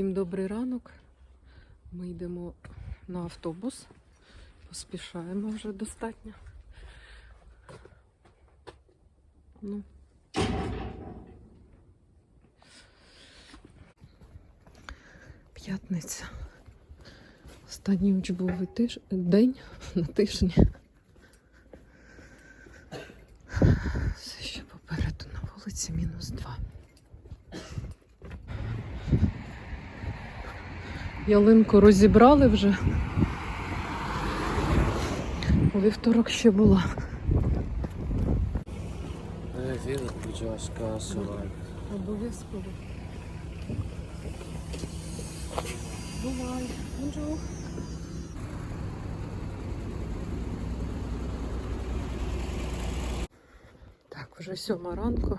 Всім добрий ранок. Ми йдемо на автобус. Поспішаємо вже достатньо. Ну. П'ятниця. Останній учбовий тиж... день на тижні. Все ще попереду на вулиці мінус два. Ялинку розібрали вже. У вівторок ще була. Обов'язково. Бувай. Бонжур. Так, вже сьома ранку.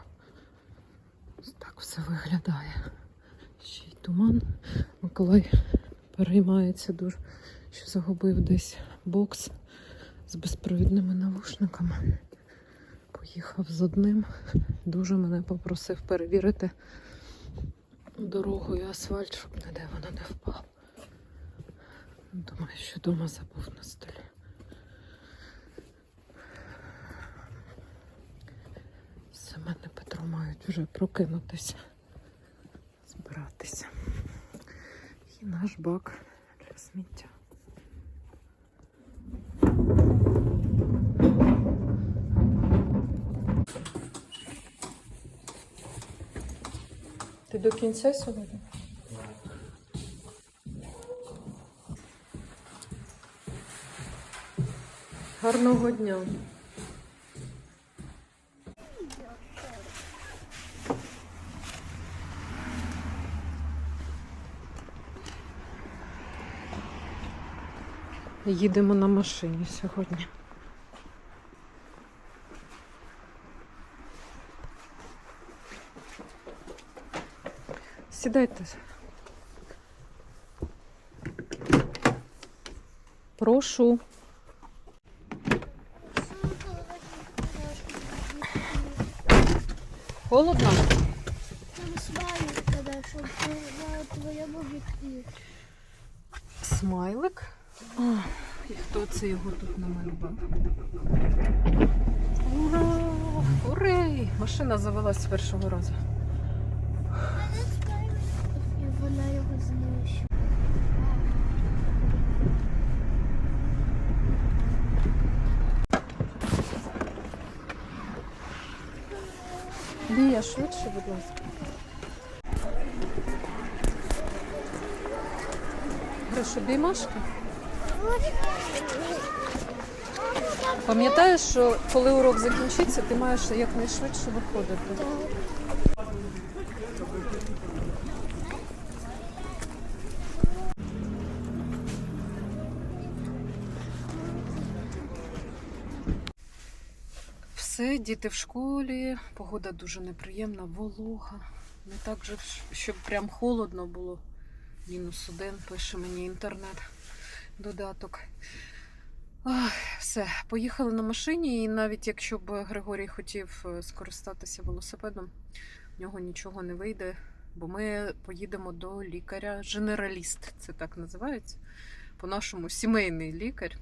Так все виглядає. Ще й туман. Миколай переймається дуже, що загубив десь бокс з безпровідними навушниками. Поїхав з одним. Дуже мене попросив перевірити дорогу і асфальт, щоб ніде вона не впала. Думаю, що вдома забув на столі. Семен і Петро мають вже прокинутися, збиратися. І наш бак для сміття. Ти до кінця сьогодні? Гарного дня. Їдемо на машині сьогодні. Сідайте. Прошу. Холодно? Там смайлик тоді, щоб на твоєму об'єктиві. Смайлик. О, і хто це його тут намалював? Ура! Урей! Машина завелась з першого разу. І вона його знищила. Лія, швидше, будь ласка. Гриша, обіймашки? Пам'ятаєш, що коли урок закінчиться, ти маєш якнайшвидше виходити. Все, діти в школі, погода дуже неприємна, волога. Не так же, щоб прям холодно було. Мінус один, пише мені інтернет додаток. Ах, все, поїхали на машині, і навіть якщо б Григорій хотів е, скористатися велосипедом, в нього нічого не вийде, бо ми поїдемо до лікаря. Женераліст, це так називається. По-нашому сімейний лікар.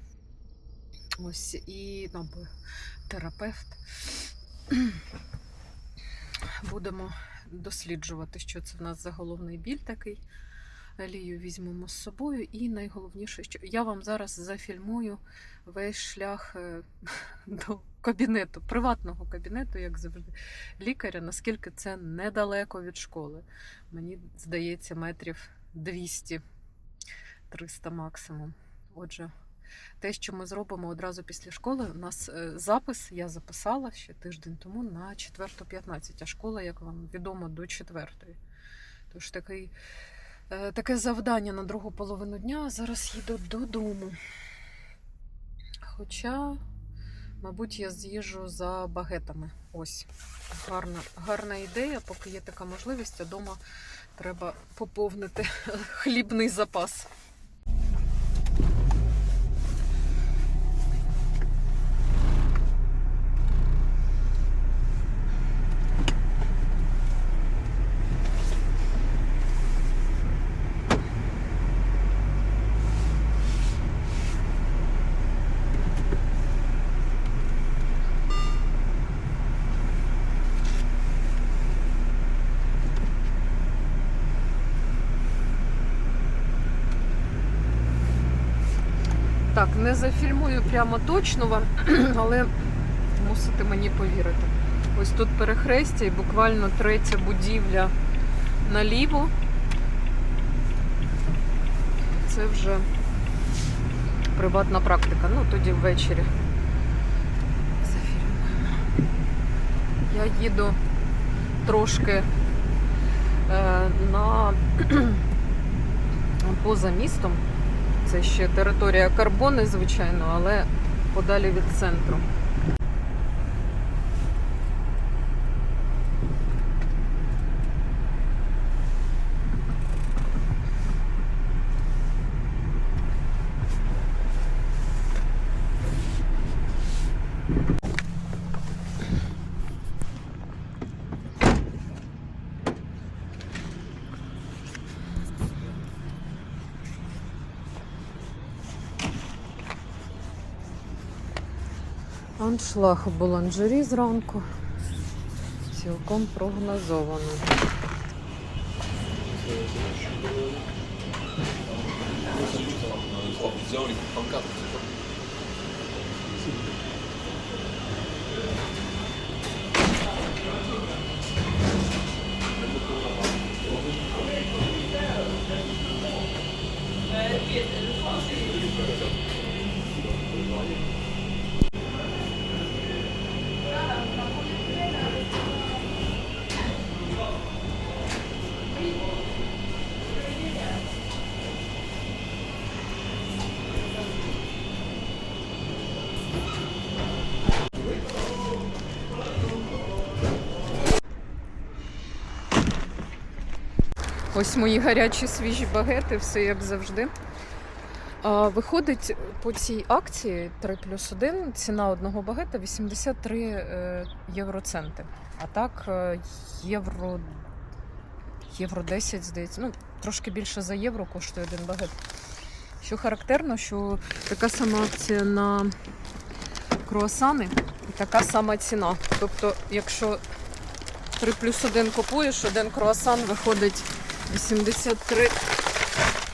Ось і ну, або терапевт. Будемо досліджувати, що це в нас за головний біль такий. Лію візьмемо з собою. І найголовніше, що я вам зараз зафільмую весь шлях е, до кабінету, приватного кабінету, як завжди, лікаря, наскільки це недалеко від школи. Мені здається, метрів 200-300 максимум. Отже, те, що ми зробимо одразу після школи, у нас е, запис я записала ще тиждень тому на 4.15, а школа, як вам відомо, до 4. Тож такий, таке завдання на другу половину дня. Зараз їду додому. Хоча, мабуть, я з'їжджу за багетами. Ось. Гарна, гарна ідея, поки є така можливість, а вдома треба поповнити хлібний запас. Не зафільмую прямо точно вам, але мусите мені повірити. Ось тут перехрестя і буквально третя будівля наліво. Це вже приватна практика. Ну, тоді ввечері. Я їду трошки е, на поза містом. Це ще територія карбони, звичайно, але подалі від центру. Аншлаг в Буланжері зранку. Цілком прогнозовано. Ось мої гарячі свіжі багети, все як завжди. Виходить по цій акції 3 плюс 1 ціна одного багета 83 е, євроценти. А так е, євро, євро 10, здається. Ну, трошки більше за євро коштує один багет. Що характерно, що така сама акція на круасани і така сама ціна. Тобто, якщо 3 плюс 1 купуєш, один круасан виходить 83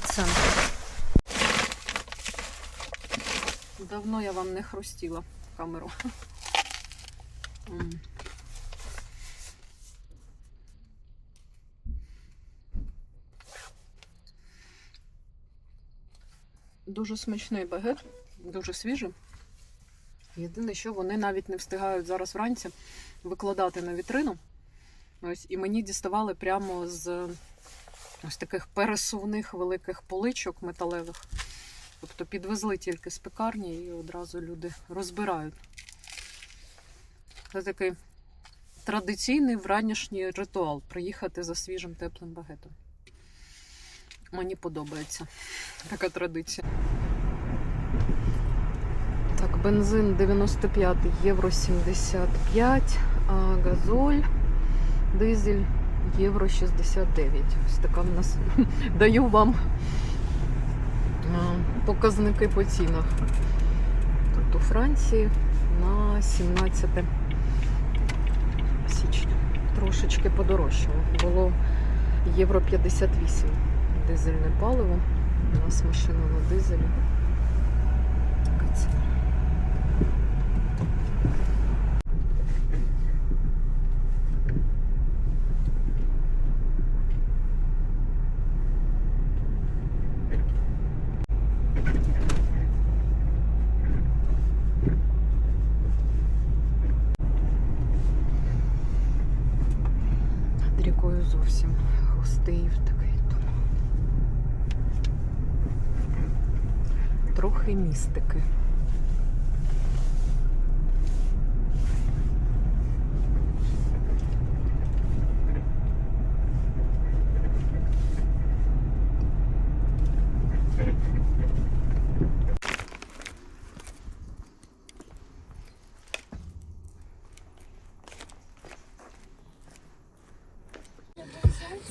центи. Давно я вам не хрустіла камеру. Дуже смачний багет, дуже свіжий. Єдине, що вони навіть не встигають зараз вранці викладати на вітрину. Ось, і мені діставали прямо з ось таких пересувних великих поличок металевих. Тобто підвезли тільки з пекарні і одразу люди розбирають. Це такий традиційний вранішній ритуал приїхати за свіжим теплим багетом. Мені подобається така традиція. Так, бензин 95 євро 75, а газоль, дизель євро 69. Ось така в нас даю вам показники по цінах. Тут у Франції на 17 січня. Трошечки подорожчало. Було євро 58 дизельне паливо. У нас машина на дизелі. Така ціна. Над рікою зовсім густий такий туман. Трохи містики.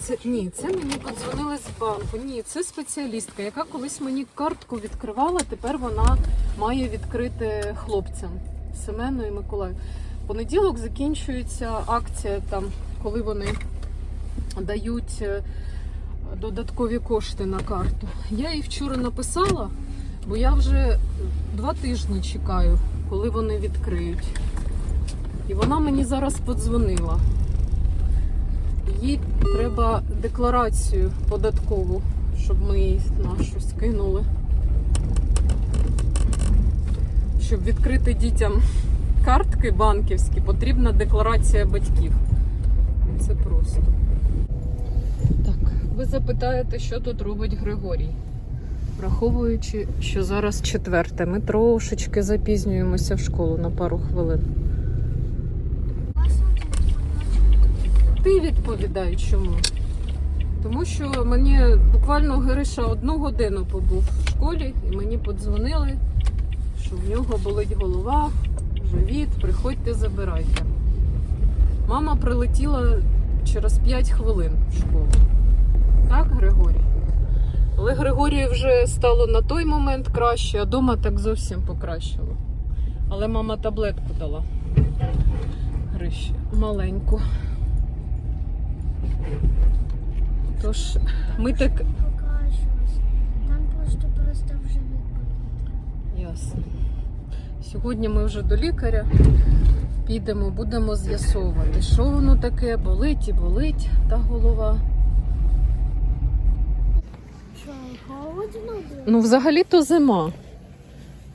Це ні, це мені подзвонили з банку. Ні, це спеціалістка, яка колись мені картку відкривала. Тепер вона має відкрити хлопцям Семену і Миколаю. Понеділок закінчується акція, там, коли вони дають е, додаткові кошти на карту. Я їй вчора написала, Бо я вже два тижні чекаю, коли вони відкриють. І вона мені зараз подзвонила. Їй треба декларацію податкову, щоб ми їй нашу скинули. Щоб відкрити дітям картки банківські, потрібна декларація батьків. Це просто. Так, ви запитаєте, що тут робить Григорій. Враховуючи, що зараз четверте, ми трошечки запізнюємося в школу на пару хвилин. Ти відповідай чому? Тому що мені буквально Гриша одну годину побув в школі і мені подзвонили, що в нього болить голова, живіт, приходьте, забирайте. Мама прилетіла через 5 хвилин в школу. Так, Григорій? Але Григорію вже стало на той момент краще, а вдома так зовсім покращило. Але мама таблетку дала. Гриші маленьку. Тож ми так. Там просто перестав вже відбити. Ясно. Сьогодні ми вже до лікаря підемо, будемо з'ясовувати, що воно таке, болить і болить та голова. Що, холодно? Ну, взагалі-то зима.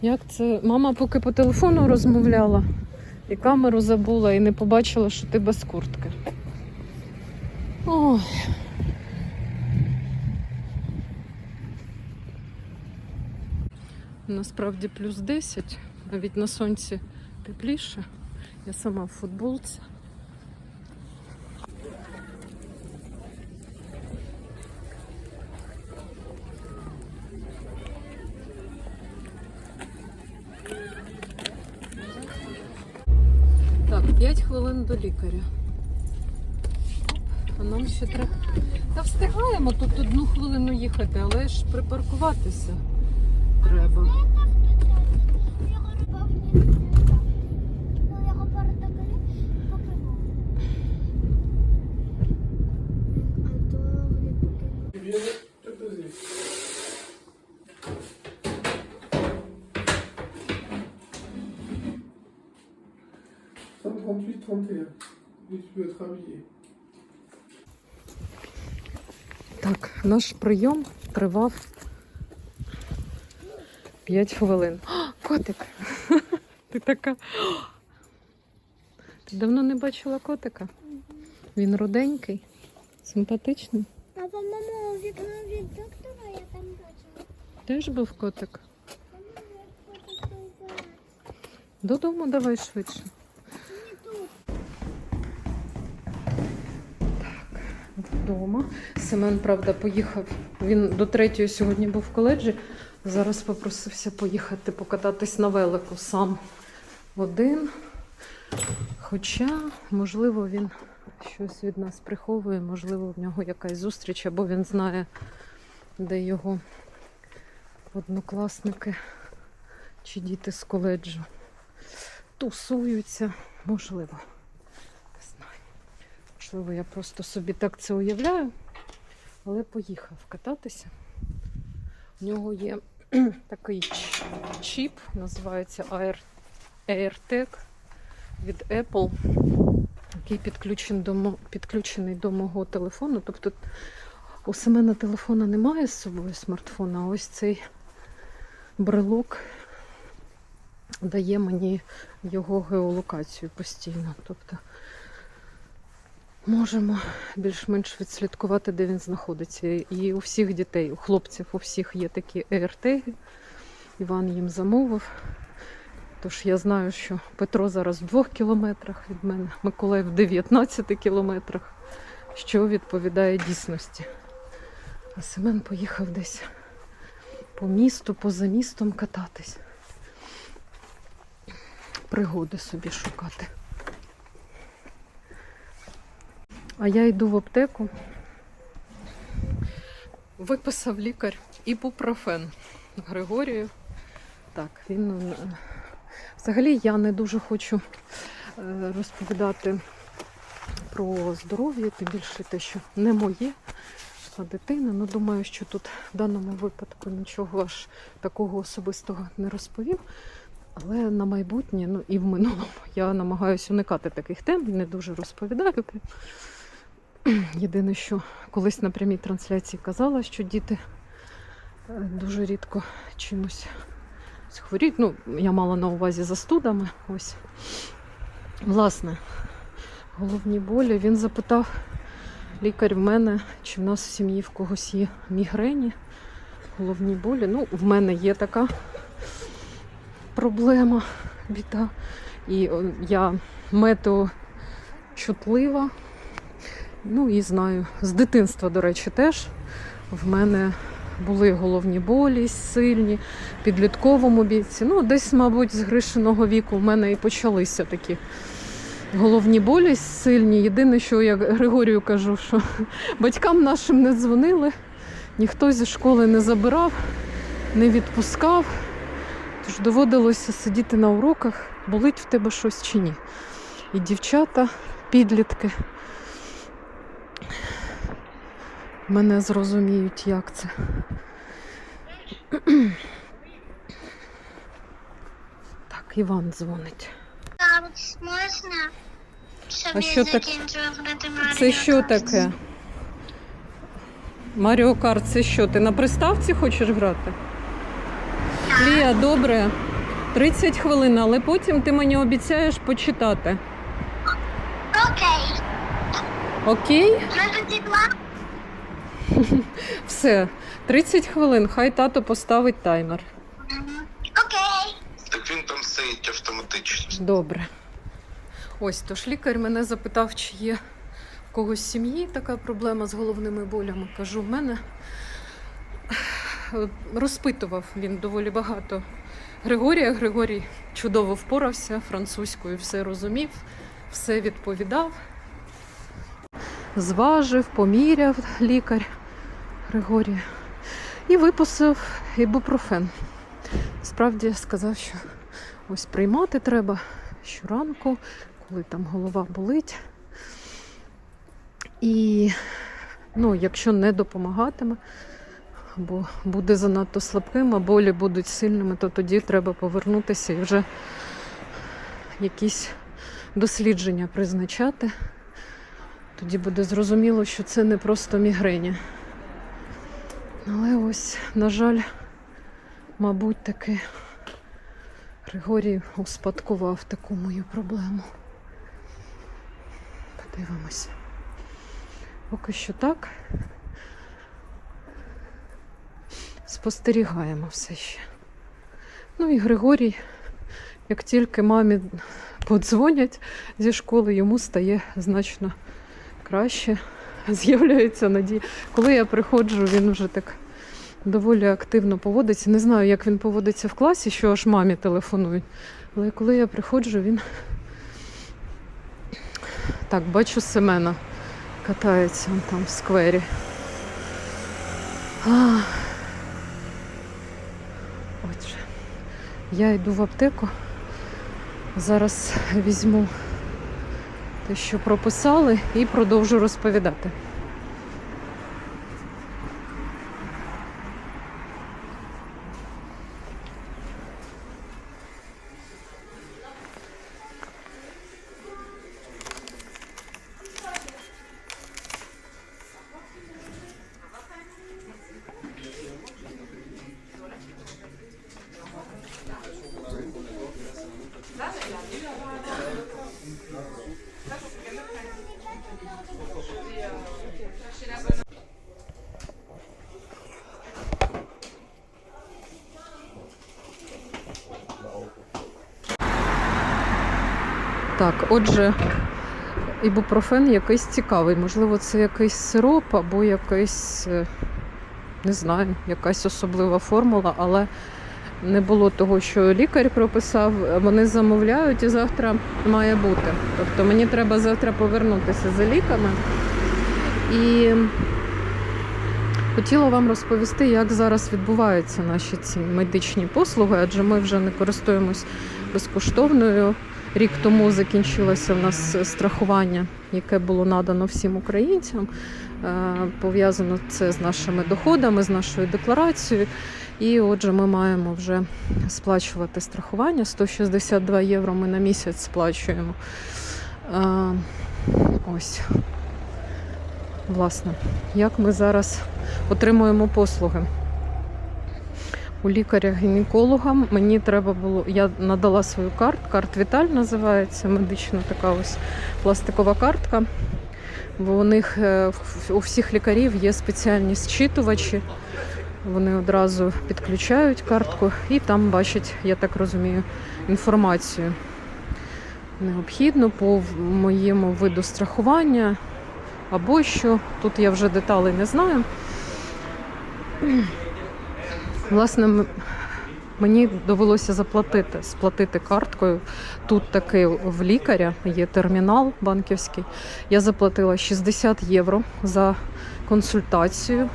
Як це? Мама поки по телефону розмовляла і камеру забула, і не побачила, що ти без куртки. Ой. Насправді плюс 10, навіть на сонці тепліше. Я сама в футболці. Так, 5 хвилин до лікаря. А нам ще треба. Та встигаємо тут одну хвилину їхати, але ж припаркуватися треба. Fin 38, 31. Et tu peux être habillé. Так, наш прийом тривав 5 хвилин. О, котик! Ти така. Ти давно не бачила котика? Він руденький, симпатичний. А по-моєму, вікно від доктора я там бачила. Теж був котик. Додому давай швидше. Вдома. Семен, правда, поїхав. Він до третьої сьогодні був в коледжі. Зараз попросився поїхати покататись на велику сам один. Хоча, можливо, він щось від нас приховує, можливо, в нього якась зустріч, або він знає, де його однокласники чи діти з коледжу тусуються. Можливо. Не знаю. Можливо, я просто собі так це уявляю, але поїхав кататися. У нього є такий чіп, називається Air, AirTag від Apple, який підключений до, підключений до мого телефону. Тобто у Семена телефона немає з собою смартфона, а ось цей брелок дає мені його геолокацію постійно. Тобто можемо більш-менш відслідкувати, де він знаходиться. І у всіх дітей, у хлопців, у всіх є такі ЕРТГи. Іван їм замовив. Тож я знаю, що Петро зараз в двох кілометрах від мене, Миколай в 19 кілометрах, що відповідає дійсності. А Семен поїхав десь по місту, поза містом кататись. Пригоди собі шукати. А я йду в аптеку. Виписав лікар ібупрофен Григорію. Так, він. е, Взагалі я не дуже хочу е, розповідати про здоров'я, тим більше те, що не моє. роста дитини. Ну, думаю, що тут в даному випадку нічого аж такого особистого не розповім. Але на майбутнє, ну і в минулому я намагаюся уникати таких тем, не дуже розповідаю. Єдине, що колись на прямій трансляції казала, що діти е, дуже рідко чимось хворіють. Ну, я мала на увазі застудами. Ось. Власне, головні болі. Він запитав лікар в мене, чи в нас в сім'ї в когось є мігрені, головні болі. Ну, в мене є така проблема, біда. І я метеочутлива. Ну і знаю, з дитинства, до речі, теж в мене були головні болі сильні, підлітковому віці. Ну, десь, мабуть, з Гришиного віку в мене і почалися такі головні болі сильні. Єдине, що я Григорію кажу, що батькам нашим не дзвонили, ніхто зі школи не забирав, не відпускав. Тож доводилося сидіти на уроках, болить в тебе щось чи ні. І дівчата, підлітки мене зрозуміють, як це. Так, Іван дзвонить. Там можна, щоб А що так- Це що таке? Маріо Карт, це що? Ти на приставці хочеш грати? Лія, добре. 30 хвилин, але потім ти мені обіцяєш почитати. Окей. Окей? Ми тоді. Все. 30 хвилин, хай тато поставить таймер. Окей. Так він там стоїть автоматично. Добре. Ось тож лікар мене запитав, чи є в когось в сім'ї така проблема з головними болями. Кажу, в мене розпитував він доволі багато Григорія. Григорій чудово впорався французькою, все розумів, все відповідав. Зважив, поміряв лікар Григорія і виписав ібупрофен. Справді сказав, що ось приймати треба щоранку, коли там голова болить. І ну, якщо не допомагатиме, або буде занадто слабким, а болі будуть сильними, то тоді треба повернутися і вже якісь дослідження призначати. Тоді буде зрозуміло, що це не просто мігрені. Але ось, на жаль, мабуть, таки Григорій успадкував таку мою проблему. Подивимося. Поки що так. Спостерігаємо все ще. Ну і Григорій, як тільки мамі подзвонять зі школи, йому стає значно краще. З'являється надія. Коли я приходжу, він вже так доволі активно поводиться. Не знаю, як він поводиться в класі, що аж мамі телефонують. Але коли я приходжу, він так, бачу Семена катається он там в сквері. А. Отже, я йду в аптеку. Зараз візьму те, що прописали, і продовжу розповідати. Отже, ібупрофен якийсь цікавий. Можливо, це якийсь сироп або якийсь, е, не знаю, якась особлива формула, але не було того, що лікар прописав. Вони замовляють і завтра має бути. Тобто мені треба завтра повернутися за ліками. І хотіла вам розповісти, як зараз відбуваються наші ці медичні послуги, адже ми вже не користуємось безкоштовною Рік тому закінчилося в нас страхування, яке було надано всім українцям. Е, Пов'язано це з нашими доходами, з нашою декларацією. І отже, ми маємо вже сплачувати страхування. 162 євро ми на місяць сплачуємо. Е, Ось. Власне, як ми зараз отримуємо послуги. У лікаря-гінеколога мені треба було, я надала свою карту, карт Віталь називається, медична така ось пластикова картка. Бо у них е, у всіх лікарів є спеціальні зчитувачі. Вони одразу підключають картку і там бачать, я так розумію, інформацію необхідну по моєму виду страхування або що. Тут я вже деталей не знаю. Власне, мені довелося заплатити, сплатити карткою. Тут таки в лікаря є термінал банківський. Я заплатила 60 євро за консультацію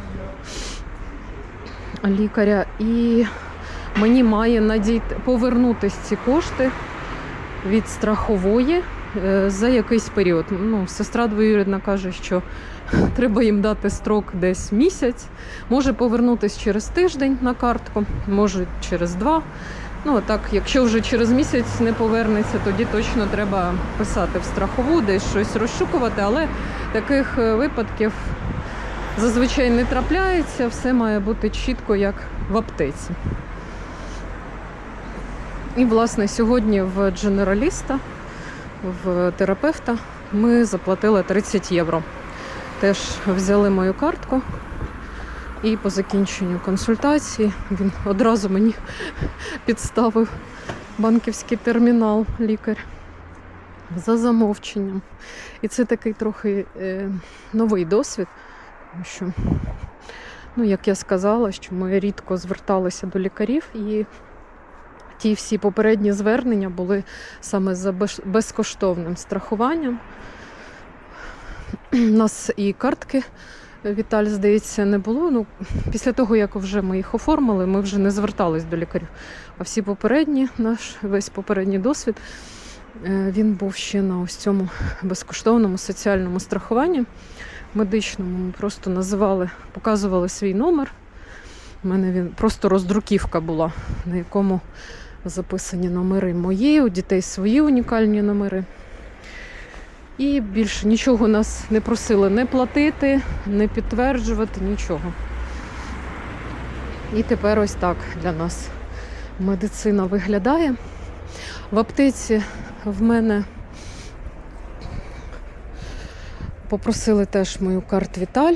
лікаря, і мені має надійти повернутися ці кошти від страхової е, за якийсь період. Ну, сестра двоюрідна каже, що треба їм дати строк десь місяць. Може повернутися через тиждень на картку, може через два. Ну, так, якщо вже через місяць не повернеться, тоді точно треба писати в страхову, десь щось розшукувати, але таких е, випадків зазвичай не трапляється, все має бути чітко, як в аптеці. І, власне, сьогодні в дженераліста, в терапевта, ми заплатили 30 євро. Теж взяли мою картку. І по закінченню консультації він одразу мені підставив банківський термінал лікар за замовченням. І це такий трохи е, новий досвід, тому що, ну, як я сказала, що ми рідко зверталися до лікарів, і ті всі попередні звернення були саме за безкоштовним страхуванням. У нас і картки Віталь, здається, не було. Ну, після того, як вже ми їх оформили, ми вже не звертались до лікарів. А всі попередні, наш весь попередній досвід, е, він був ще на ось цьому безкоштовному соціальному страхуванні медичному. Ми просто називали, показували свій номер. У мене він просто роздруківка була, на якому записані номери мої, у дітей свої унікальні номери. І більше нічого нас не просили не платити, не підтверджувати, нічого. І тепер ось так для нас медицина виглядає. В аптеці в мене попросили теж мою карту Віталь,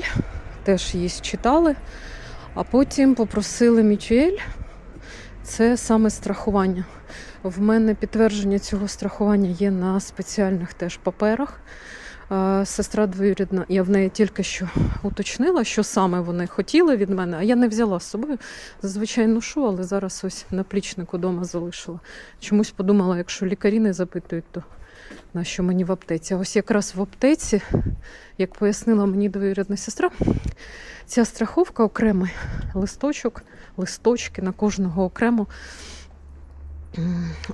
теж її читали, а потім попросили мічуель. Це саме страхування. В мене підтвердження цього страхування є на спеціальних теж паперах. Е, Сестра двоюрідна, я в неї тільки що уточнила, що саме вони хотіли від мене, а я не взяла з собою. Зазвичай ношу, але зараз ось на плічнику вдома залишила. Чомусь подумала, якщо лікарі не запитують, то на що мені в аптеці. А ось якраз в аптеці, як пояснила мені двоюрідна сестра, ця страховка окремий листочок, листочки на кожного окремо.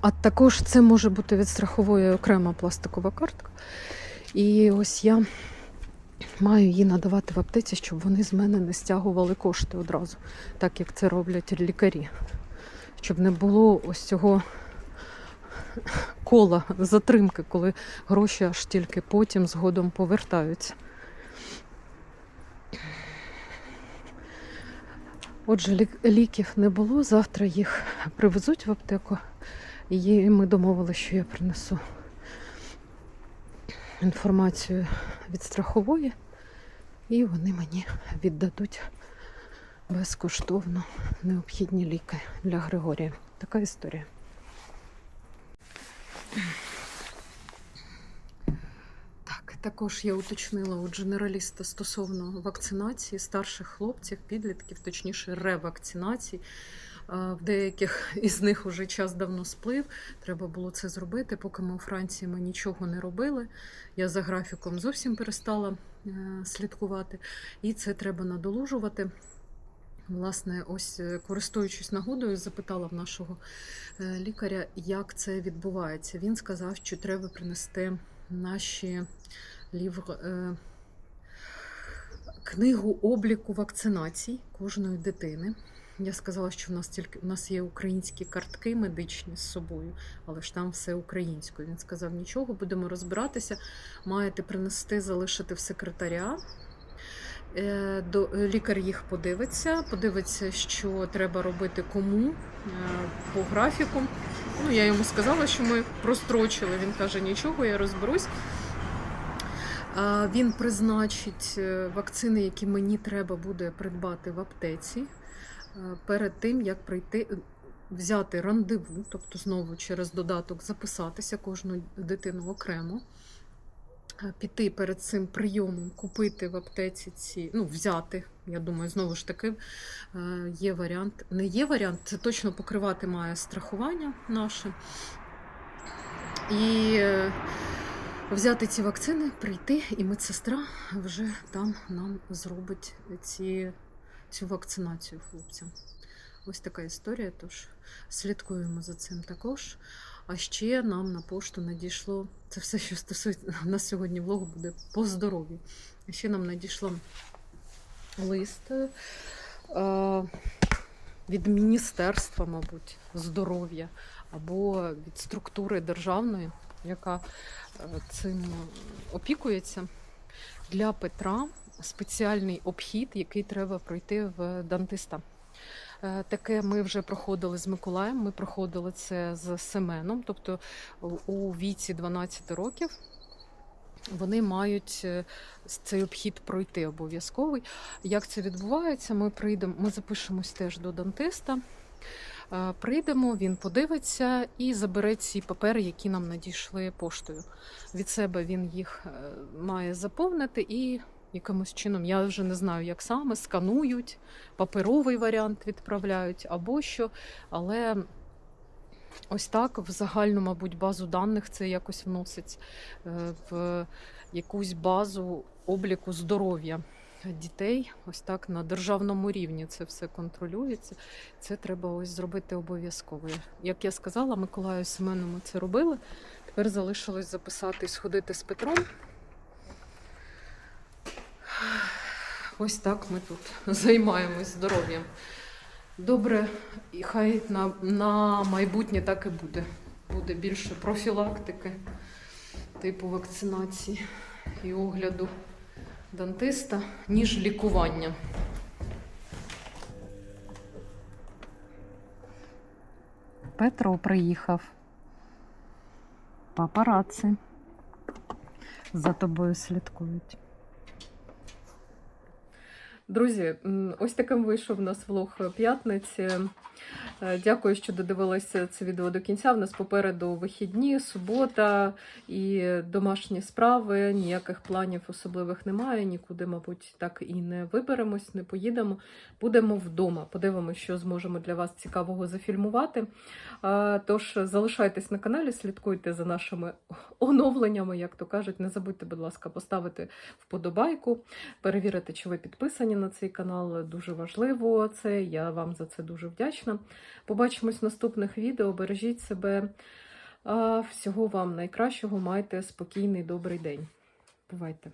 А також це може бути від страхової окрема пластикова картка. І ось я маю її надавати в аптеці, щоб вони з мене не стягували кошти одразу, так як це роблять лікарі. Щоб не було ось цього кола затримки, коли гроші аж тільки потім згодом повертаються. Отже, лік- ліків не було. Завтра їх привезуть в аптеку. І ми домовилися, що я принесу інформацію від страхової, і вони мені віддадуть безкоштовно необхідні ліки для Григорія. Така історія. Так, також я уточнила у дженераліста стосовно вакцинації старших хлопців, підлітків, точніше, ревакцинації. Е, В деяких із них уже час давно сплив. Треба було це зробити. Поки ми у Франції ми нічого не робили. Я за графіком зовсім перестала е, слідкувати, і це треба надолужувати. Власне, ось е, користуючись нагодою, запитала в нашого лікаря, як це відбувається. Він сказав, що треба принести наші лівр, е, книгу обліку вакцинацій кожної дитини. Я сказала, що в нас тільки в нас є українські картки медичні з собою, але ж там все українською. Він сказав: нічого, будемо розбиратися. Маєте принести, залишити в секретаря. Е, До лікар їх подивиться, подивиться, що треба робити кому е, по графіку. Ну, я йому сказала, що ми прострочили. Він каже, нічого, я розберусь. Він призначить е, вакцини, які мені треба буде придбати в аптеці е, перед тим, як прийти. е, Взяти рандеву, тобто знову через додаток записатися кожну дитину окремо, піти перед цим прийомом, купити в аптеці ці, ну, взяти. Я думаю, знову ж таки є варіант. Не є варіант, це точно покривати має страхування наше. І взяти ці вакцини, прийти, і медсестра вже там нам зробить ці, цю вакцинацію хлопцям. Ось така історія. Тож слідкуємо за цим також. А ще нам на пошту надійшло це все, що стосується у нас сьогодні влогу буде по здоров'ю. Ще нам надійшло лист е, від Міністерства, мабуть, здоров'я або від структури державної, яка е, цим опікується. Для Петра спеціальний обхід, який треба пройти в дантиста. Е, Таке ми вже проходили з Миколаєм. Ми проходили це з Семеном, тобто у віці 12 років. Вони мають е, цей обхід пройти обов'язковий. Як це відбувається? Ми прийдемо, ми запишемось теж до дантиста. Е, Прийдемо, він подивиться і забере ці папери, які нам надійшли поштою. Від себе він їх е, має заповнити і якимось чином, я вже не знаю, як саме, сканують, паперовий варіант відправляють або що. Але ось так в загальну, мабуть, базу даних це якось вносить е, в якусь базу обліку здоров'я дітей. Ось так на державному рівні це все контролюється. Це треба ось зробити обов'язково. Як я сказала, Миколаю Семену ми це робили. Тепер залишилось записати і сходити з Петром. Ось так ми тут займаємось здоров'ям. Добре, і хай на, на майбутнє так і буде. Буде більше профілактики, типу вакцинації і огляду дантиста, ніж лікування. Петро приїхав. Папараци за тобою слідкують. Друзі, ось таким вийшов у нас влог п'ятниці. Е, Дякую, що додивилися це відео до кінця. У нас попереду вихідні, субота і домашні справи. Ніяких планів особливих немає. Нікуди, мабуть, так і не виберемось, не поїдемо. Будемо вдома. Подивимося, що зможемо для вас цікавого зафільмувати. Тож залишайтесь на каналі, слідкуйте за нашими оновленнями, як то кажуть. Не забудьте, будь ласка, поставити вподобайку, перевірити, чи ви підписані на цей канал. Дуже важливо це. Я вам за це дуже вдячна. Побачимось в наступних відео. Бережіть себе. Всього вам найкращого. Майте спокійний, добрий день. Бувайте!